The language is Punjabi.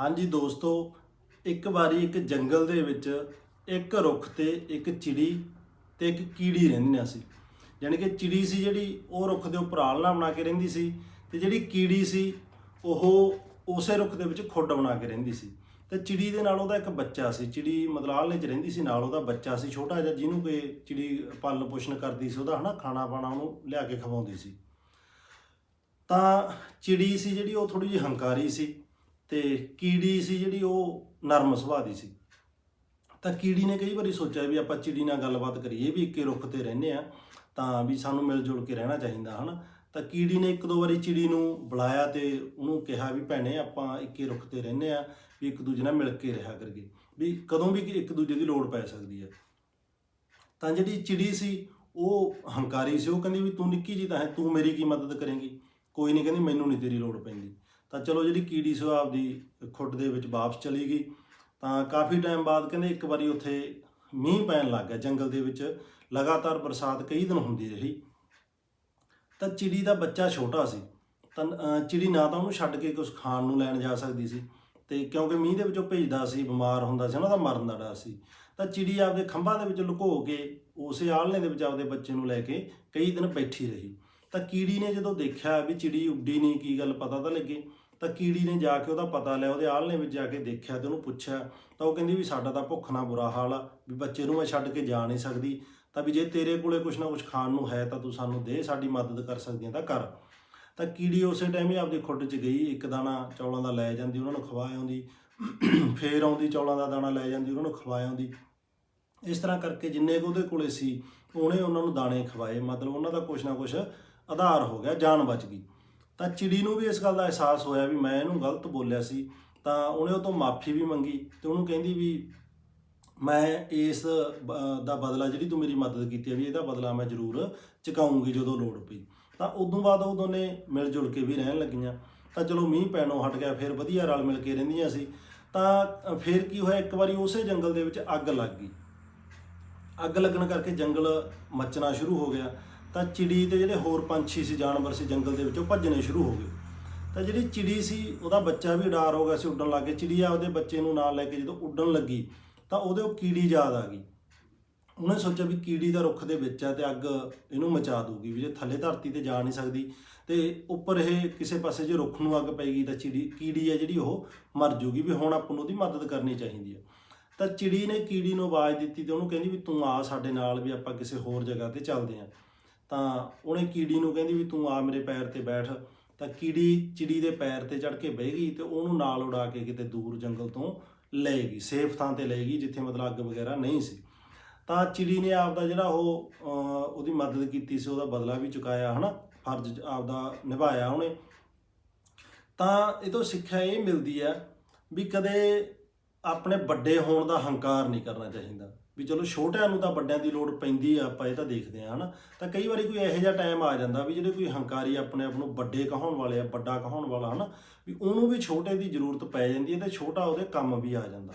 ਹਾਂਜੀ ਦੋਸਤੋ, ਇੱਕ ਵਾਰੀ ਇੱਕ ਜੰਗਲ ਦੇ ਵਿੱਚ ਇੱਕ ਰੁੱਖ ਤੇ ਇੱਕ ਚਿੜੀ ਤੇ ਇੱਕ ਕੀੜੀ ਰਹਿੰਦੀਆਂ ਸੀ ਯਾਨੀ ਕਿ ਚਿੜੀ ਸੀ ਜਿਹੜੀ ਉਹ ਰੁੱਖ ਦੇ ਉੱਪਰ ਆਲਣਾ ਬਣਾ ਕੇ ਰਹਿੰਦੀ ਸੀ ਤੇ ਜਿਹੜੀ ਕੀੜੀ ਸੀ ਉਹ ਉਸੇ ਰੁੱਖ ਦੇ ਵਿੱਚ ਖੁੱਡ ਬਣਾ ਕੇ ਰਹਿੰਦੀ ਸੀ। ਤੇ ਚਿੜੀ ਦੇ ਨਾਲ ਉਹਦਾ ਇੱਕ ਬੱਚਾ ਸੀ, ਚਿੜੀ ਮਤਲਬ ਆਲਣੇ 'ਚ ਰਹਿੰਦੀ ਸੀ, ਨਾਲ ਉਹਦਾ ਬੱਚਾ ਸੀ, ਛੋਟਾ ਜਿਹਾ ਜਿਹਨੂੰ ਕਿ ਚਿੜੀ ਪਾਲਣ ਪੋਸ਼ਣ ਕਰਦੀ ਸੀ, ਉਹਦਾ ਹਨਾ ਖਾਣਾ ਪਾਣਾ ਉਹਨੂੰ ਲਿਆ ਕੇ ਖਵਾਉਂਦੀ ਸੀ। ਤਾਂ ਚਿੜੀ ਸੀ ਜਿਹੜੀ ਉਹ ਥੋੜੀ ਜਿਹੀ ਹੰਕਾਰੀ ਸੀ ਤੇ ਕੀੜੀ ਸੀ ਜਿਹੜੀ ਉਹ ਨਰਮ ਸੁਭਾਅ ਦੀ ਸੀ। ਤਾਂ ਕੀੜੀ ਨੇ ਕਈ ਵਾਰੀ ਸੋਚਿਆ ਵੀ ਆਪਾਂ ਚਿੜੀ ਨਾਲ ਗੱਲਬਾਤ ਕਰੀਏ ਵੀ ਇੱਕੇ ਰੁੱਖ ਤੇ ਰਹਿੰਦੇ ਆ ਤਾਂ ਵੀ ਸਾਨੂੰ ਮਿਲ ਜੁਲ ਕੇ ਰਹਿਣਾ ਚਾਹੀਦਾ, ਹਨਾ? ਤਾਂ ਕੀੜੀ ਨੇ ਇੱਕ ਦੋ ਵਾਰੀ ਚਿੜੀ ਨੂੰ ਬੁਲਾਇਆ ਤੇ ਉਹਨੂੰ ਕਿਹਾ ਵੀ ਭੈਣੇ ਆਪਾਂ ਇੱਕੇ ਰੁੱਖ ਤੇ ਰਹਿੰਦੇ ਆ ਵੀ ਇੱਕ ਦੂਜੇ ਨਾਲ ਮਿਲ ਕੇ ਰਿਹਾ ਕਰੀਏ, ਵੀ ਕਦੋਂ ਵੀ ਇੱਕ ਦੂਜੇ ਦੀ ਲੋੜ ਪੈ ਸਕਦੀ ਹੈ। ਤਾਂ ਜਿਹੜੀ ਚਿੜੀ ਸੀ ਉਹ ਹੰਕਾਰੀ ਸੀ, ਉਹ ਕਹਿੰਦੀ ਵੀ ਤੂੰ ਨਿੱਕੀ ਜੀ ਤਾਂ ਹੈ, ਤੂੰ ਮੇਰੀ ਕੀ ਮਦਦ ਕਰੇਂਗੀ? ਕੋਈ ਨਹੀਂ ਕਹਿੰਦੀ, ਮੈਨੂੰ ਨਹੀਂ ਤੇਰੀ ਲੋੜ ਪੈਂਦੀ। ਤਾਂ ਚਲੋ ਜਿਹੜੀ ਕੀੜੀ ਸੀ ਉਹ ਆਪਦੀ ਖੁੱਡ ਦੇ ਵਿੱਚ ਵਾਪਸ ਚਲੀ ਗਈ। ਤਾਂ ਕਾਫੀ ਟਾਈਮ ਬਾਅਦ ਕਹਿੰਦੇ ਇੱਕ ਵਾਰੀ ਉੱਥੇ ਮੀਂਹ ਪੈਣ ਲੱਗ ਗਿਆ ਜੰਗਲ ਦੇ ਵਿੱਚ। ਲਗਾਤਾਰ ਬਰਸਾਤ ਕਈ ਦਿਨ ਹੁੰਦੀ ਰਹੀ। ਤਾਂ ਚਿੜੀ ਦਾ ਬੱਚਾ ਛੋਟਾ ਸੀ। ਤਾਂ ਚਿੜੀ ਨਾ ਤਾਂ ਉਹਨੂੰ ਛੱਡ ਕੇ ਕੁਝ ਖਾਣ ਨੂੰ ਲੈਣ ਜਾ ਸਕਦੀ ਸੀ। ਤੇ ਕਿਉਂਕਿ ਮੀਂਹ ਦੇ ਵਿੱਚੋਂ ਭਿੱਜਦਾ ਸੀ, ਬਿਮਾਰ ਹੁੰਦਾ ਸੀ, ਉਹਨਾਂ ਦਾ ਮਰਨ ਦਾ ਡਰ ਸੀ। ਤਾਂ ਚਿੜੀ ਆਪਦੇ ਖੰਭਾਂ ਦੇ ਵਿੱਚ ਲੁਕੋ ਕੇ ਉਸੇ ਆਲਣੇ ਦੇ ਵਿੱਚ ਆਪਦੇ ਬੱਚੇ ਨੂੰ ਲੈ ਕੇ ਕਈ ਦਿਨ ਬੈਠੀ ਰਹੀ। ਤਾਂ ਕੀੜੀ ਨੇ ਜਦੋਂ ਦੇਖਿਆ ਵੀ ਚਿੜੀ ਉੱਡੀ ਨਹੀਂ ਕੀ ਗੱਲ ਪਤਾ ਤਾਂ ਲੱਗੇ। ਤਾਂ ਕੀੜੀ ਨੇ ਜਾ ਕੇ ਉਹਦਾ ਪਤਾ ਲਿਆ, ਉਹਦੇ ਆਲ਼ ਨੇ ਵਿੱਚ ਜਾ ਕੇ ਦੇਖਿਆ ਤੇ ਉਹਨੂੰ ਪੁੱਛਿਆ, ਤਾਂ ਉਹ ਕਹਿੰਦੀ ਵੀ ਸਾਡਾ ਤਾਂ ਭੁੱਖ ਨਾਲ ਬੁਰਾ ਹਾਲ ਆ, ਵੀ ਬੱਚੇ ਨੂੰ ਮੈਂ ਛੱਡ ਕੇ ਜਾ ਨਹੀਂ ਸਕਦੀ, ਤਾਂ ਵੀ ਜੇ ਤੇਰੇ ਕੋਲੇ ਕੁਝ ਨਾ ਕੁਝ ਖਾਣ ਨੂੰ ਹੈ ਤਾਂ ਤੂੰ ਸਾਨੂੰ ਦੇ, ਸਾਡੀ ਮਦਦ ਕਰ ਸਕਦੀ ਹੈ ਤਾਂ ਕਰ। ਤਾਂ ਕੀੜੀ ਉਸੇ ਟਾਈਮ ਹੀ ਆਪਦੀ ਖੁੱਡ 'ਚ ਗਈ, ਇੱਕ ਦਾਣਾ ਚੌਲਾਂ ਦਾ ਲੈ ਜਾਂਦੀ, ਉਹਨਾਂ ਨੂੰ ਖਵਾ ਆਉਂਦੀ, ਫੇਰ ਆਉਂਦੀ, ਚੌਲਾਂ ਦਾ ਦਾਣਾ ਲੈ ਜਾਂਦੀ, ਉਹਨਾਂ ਨੂੰ ਖਵਾ ਆਉਂਦੀ। ਇਸ ਤਰ੍ਹਾਂ ਕਰਕੇ ਜਿੰਨੇ ਕੁ ਉਹਦੇ ਕੋਲੇ ਸੀ, ਉਹਨੇ ਉਹਨਾਂ ਨੂੰ ਦਾਣੇ ਖਵਾਏ, ਮਤਲਬ ਉਹਨਾਂ ਦਾ ਕੁਛ ਨਾ ਕੁਛ ਆਧਾਰ ਹੋ ਗਿਆ, ਜਾਨ ਬਚ ਗਈ। ਤਾਂ ਚਿੜੀ ਨੂੰ ਵੀ ਇਸ ਗੱਲ ਦਾ ਅਹਿਸਾਸ ਹੋਇਆ ਵੀ ਮੈਂ ਇਹਨੂੰ ਗਲਤ ਬੋਲਿਆ ਸੀ, ਤਾਂ ਉਹਨੇ ਉਹ ਤੋਂ ਮਾਫੀ ਵੀ ਮੰਗੀ ਤੇ ਉਹਨੂੰ ਕਹਿੰਦੀ ਵੀ ਮੈਂ ਇਸ ਬ- ਦਾ ਬਦਲਾ ਜਿਹੜੀ ਤੂੰ ਮੇਰੀ ਮਦਦ ਕੀਤੀ ਹੈ ਵੀ ਇਹਦਾ ਬਦਲਾ ਮੈਂ ਜ਼ਰੂਰ ਚੁਕਾਉਂਗੀ ਜਦੋਂ ਲੋੜ ਪਈ। ਤਾਂ ਉਦੋਂ ਬਾਅਦ ਉਹ ਦੋਨੇ ਮਿਲ ਜੁਲ ਕੇ ਵੀ ਰਹਿਣ ਲੱਗੀਆਂ। ਤਾਂ ਚਲੋ ਮੀਂਹ ਪੈਣੋਂ ਹਟ ਗਿਆ, ਫਿਰ ਵਧੀਆ ਰਲ ਮਿਲ ਕੇ ਰਹਿੰਦੀਆਂ ਸੀ। ਤਾਂ ਫਿਰ ਕੀ ਹੋਇਆ, ਇੱਕ ਵਾਰੀ ਉਸੇ ਜੰਗਲ ਦੇ ਵਿੱਚ ਅੱਗ ਲੱਗ ਗਈ। ਅੱਗ ਲੱਗਣ ਕਰਕੇ ਜੰਗਲ ਮੱਚਣਾ ਸ਼ੁਰੂ ਹੋ ਗਿਆ। ਤਾਂ ਚਿੜੀ ਤੇ ਜਿਹੜੇ ਹੋਰ ਪੰਛੀ ਸੀ, ਜਾਨਵਰ ਸੀ, ਜੰਗਲ ਦੇ ਵਿੱਚੋਂ ਭੱਜਣੇ ਸ਼ੁਰੂ ਹੋ ਗਏ। ਤਾਂ ਜਿਹੜੀ ਚਿੜੀ ਸੀ, ਉਹਦਾ ਬੱਚਾ ਵੀ ਡਾਰ ਹੋ ਗਿਆ ਸੀ ਉੱਡਣ ਲੱਗ ਗਿਆ ਚਿੜੀਆ ਉਹਦੇ ਬੱਚੇ ਨੂੰ ਨਾਲ ਲੈ ਕੇ ਜਦੋਂ ਉੱਡਣ ਲੱਗੀ, ਤਾਂ ਉਹਦੇ ਉਹ ਕੀੜੀ ਯਾਦ ਆ ਗਈ। ਉਹਨੇ ਸੋਚਿਆ ਵੀ ਕੀੜੀ ਦਾ ਰੁੱਖ ਦੇ ਵਿੱਚ ਆ ਤੇ ਅੱਗ ਇਹਨੂੰ ਮਚਾ ਦੂਗੀ ਵੀ ਜੇ ਥੱਲੇ ਧਰਤੀ ਤੇ ਜਾ ਨਹੀਂ ਸਕਦੀ। ਤੇ ਉੱਪਰ ਇਹ ਕਿਸੇ ਪਾਸੇ ਜੇ ਰੁੱਖ ਨੂੰ ਅੱਗ ਪਏਗੀ ਤਾਂ ਚਿੜੀ, ਕੀੜੀ ਹੈ ਜਿਹੜੀ ਉਹ ਮਰ ਜੂਗੀ ਵੀ ਹੁਣ ਆਪਾਂ ਨੂੰ ਉਹਦੀ ਮਦਦ ਕਰਨੀ ਚਾਹੀਦੀ ਹੈ ਤਾਂ ਚਿੜੀ ਨੇ ਕੀੜੀ ਨੂੰ ਆਵਾਜ਼ ਦਿੱਤੀ ਤੇ ਉਹਨੂੰ ਕਹਿੰਦੀ ਵੀ ਤੂੰ ਆ ਸਾਡੇ ਨਾਲ ਵੀ ਆਪਾਂ ਕਿਸੇ ਹੋਰ ਜਗ੍ਹਾ ਤੇ ਚੱਲਦੇ ਆਂ। ਤਾਂ ਉਹਨੇ ਕੀੜੀ ਨੂੰ ਕਹਿੰਦੀ ਵੀ ਤੂੰ ਆ ਮੇਰੇ ਪੈਰ ਤੇ ਬੈਠ। ਤਾਂ ਕੀੜੀ ਚਿੜੀ ਦੇ ਪੈਰ ਤੇ ਚੜ ਕੇ ਬਹਿ ਗਈ ਤੇ ਉਹਨੂੰ ਨਾਲ ਉਡਾ ਕੇ ਕਿਤੇ ਦੂਰ ਜੰਗਲ ਤੋਂ ਲੈ ਗਈ, ਸੇਫ ਥਾਂ ਤੇ ਲੈ ਗਈ ਜਿੱਥੇ ਮਤਲਬ ਅੱਗ ਵਗੈਰਾ ਨਹੀਂ ਸੀ। ਤਾਂ ਚਿੜੀ ਨੇ ਆਪਦਾ ਜਿਹੜਾ ਉਹ ਉਹਦੀ ਮਦਦ ਕੀਤੀ ਸੀ, ਉਹਦਾ ਬਦਲਾ ਵੀ ਚੁਕਾਇਆ, ਹਨਾ? ਫਰਜ਼ ਆਪਦਾ ਨਿਭਾਇਆ ਉਹਨੇ। ਤਾਂ ਇਹ ਤੋਂ ਸਿੱਖਿਆ ਇਹ ਮਿਲਦੀ ਹੈ ਵੀ ਕਦੇ ਆਪਣੇ ਵੱਡੇ ਹੋਣ ਦਾ ਹੰਕਾਰ ਨਹੀਂ ਕਰਨਾ ਚਾਹੀਦਾ। ਵੀ ਚਲੋ ਛੋਟਿਆਂ ਨੂੰ ਤਾਂ ਵੱਡਿਆਂ ਦੀ ਲੋੜ ਪੈਂਦੀ ਆ, ਆਪਾਂ ਇਹ ਤਾਂ ਦੇਖਦੇ ਆ ਹਨਾ। ਤਾਂ ਕਈ ਵਾਰੀ ਕੋਈ ਇਹੋ ਜਿਹਾ ਟਾਈਮ ਆ ਜਾਂਦਾ ਵੀ ਜਿਹੜੇ ਕੋਈ ਹੰਕਾਰੀ ਆਪਣੇ ਆਪ ਨੂੰ ਵੱਡੇ ਕਹਾਉਣ ਵਾਲੇ ਆ, ਵੱਡਾ ਕਹਾਉਣ ਵਾਲਾ, ਹਨਾ, ਵੀ ਉਹਨੂੰ ਵੀ ਛੋਟੇ ਦੀ ਜ਼ਰੂਰਤ ਪੈ ਜਾਂਦੀ ਹੈ ਤੇ ਛੋਟਾ ਉਹਦੇ ਕੰਮ ਵੀ ਆ ਜਾਂਦਾ।